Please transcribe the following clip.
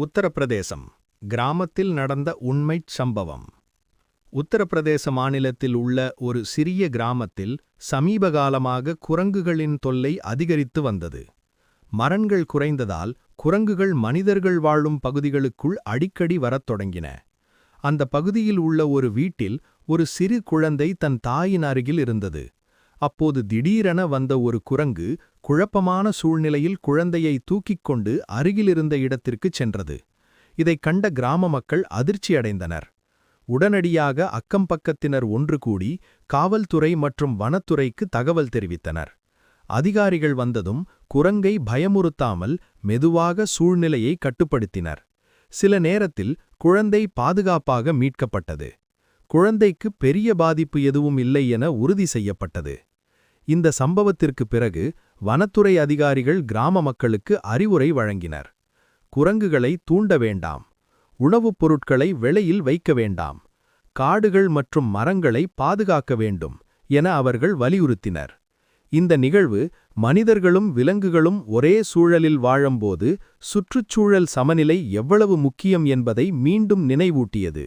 உத்தரப்பிரதேசம் கிராமத்தில் நடந்த உண்மைச் சம்பவம். உத்தரப்பிரதேச மாநிலத்தில் உள்ள ஒரு சிறிய கிராமத்தில் சமீபகாலமாக குரங்குகளின் தொல்லை அதிகரித்து வந்தது. மரங்கள் குறைந்ததால் குரங்குகள் மனிதர்கள் வாழும் பகுதிகளுக்குள் அடிக்கடி வரத் தொடங்கின. அந்த பகுதியில் உள்ள ஒரு வீட்டில் ஒரு சிறு குழந்தை தன் தாயின் அருகில் இருந்தது. அப்போது திடீரென வந்த ஒரு குரங்கு குழப்பமான சூழ்நிலையில் குழந்தையை தூக்கிக் கொண்டு அருகிலிருந்த இடத்திற்குச் சென்றது. இதைக் கண்ட கிராம மக்கள் அதிர்ச்சியடைந்தனர். உடனடியாக அக்கம்பக்கத்தினர் ஒன்று கூடி காவல்துறை மற்றும் வனத்துறைக்கு தகவல் தெரிவித்தனர். அதிகாரிகள் வந்ததும் குரங்கை பயமுறுத்தாமல் மெதுவாக சூழ்நிலையை கட்டுப்படுத்தினர். சில நேரத்தில் குழந்தை பாதுகாப்பாக மீட்கப்பட்டது. குழந்தைக்கு பெரிய பாதிப்பு எதுவும் இல்லை என உறுதி செய்யப்பட்டது. இந்த சம்பவத்திற்கு பிறகு வனத்துறை அதிகாரிகள் கிராம மக்களுக்கு அறிவுரை வழங்கினர். குரங்குகளை தூண்ட வேண்டாம். உணவுப் பொருட்களை வெளியில் வைக்க வேண்டாம். காடுகள் மற்றும் மரங்களை பாதுகாக்க வேண்டும் என அவர்கள் வலியுறுத்தினர். இந்த நிகழ்வு மனிதர்களும் விலங்குகளும் ஒரே சூழலில் வாழும்போது சுற்றுச்சூழல் சமநிலை எவ்வளவு முக்கியம் என்பதை மீண்டும் நினைவூட்டியது.